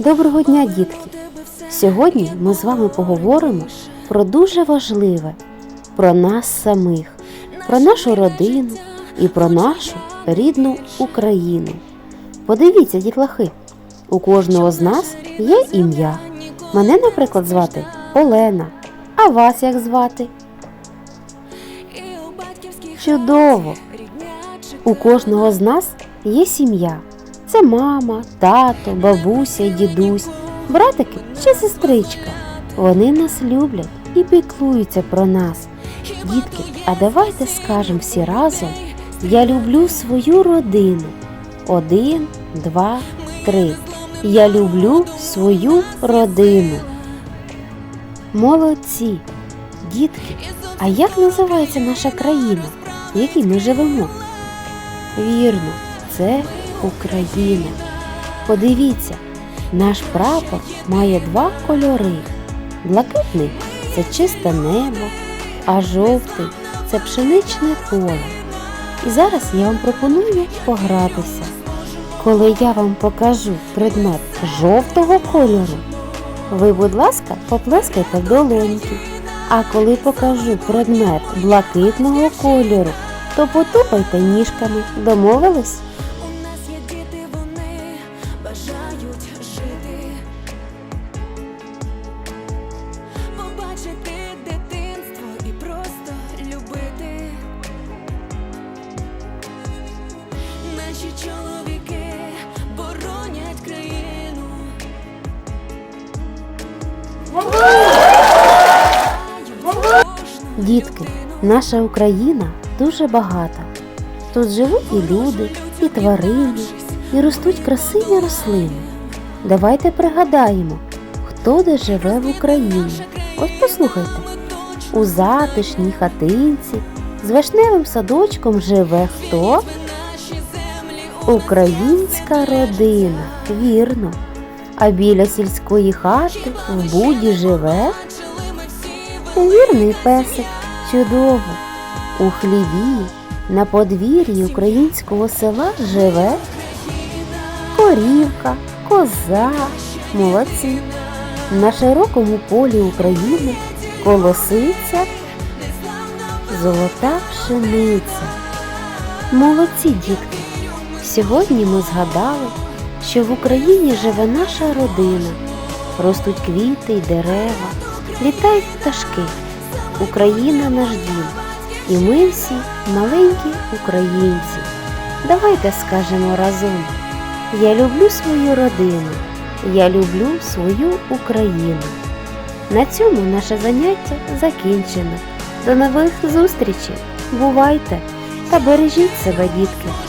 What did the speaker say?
Доброго дня, дітки! Сьогодні ми з вами поговоримо про дуже важливе, про нас самих, про нашу родину і про нашу рідну Україну. Подивіться, дітлахи, у кожного з нас є ім'я. Мене, наприклад, звати Олена. А вас як звати? Чудово! У кожного з нас є сім'я. Це мама, тато, бабуся, дідусь, братики чи сестричка. Вони нас люблять і піклуються про нас. Дітки, а давайте скажемо всі разом: я люблю свою родину. Один, два, три. Я люблю свою родину. Молодці! Дітки, а як називається наша країна, в якій ми живемо? Вірно, це Україна. Подивіться, наш прапор має два кольори. Блакитний це чисте небо, а жовтий це пшеничне поле. І зараз я вам пропоную погратися. Коли я вам покажу предмет жовтого кольору, ви, будь ласка, поплескайте в долоньки. А коли покажу предмет блакитного кольору, то потупайте ніжками. Домовились? Бажають жити, побачити дитинство і просто любити. Наші чоловіки боронять країну. Дітки, наша Україна дуже багата. Тут живуть і люди, і тварини, і ростуть красиві рослини. Давайте пригадаємо, хто де живе в Україні. Ось послухайте. У затишній хатинці з вишневим садочком живе хто? Українська родина, вірно. А біля сільської хати в буді живе вірний песик, чудово. У хліві на подвір'ї українського села живе корівка, коза, молодці. На широкому полі України колоситься золота пшениця. Молодці, дітки! Сьогодні ми згадали, що в Україні живе наша родина, ростуть квіти й дерева, літають пташки. Україна наш дім, і ми всі маленькі українці. Давайте скажемо разом: я люблю свою родину, я люблю свою Україну. На цьому наше заняття закінчено. До нових зустрічей! Бувайте та бережіть себе, дітки!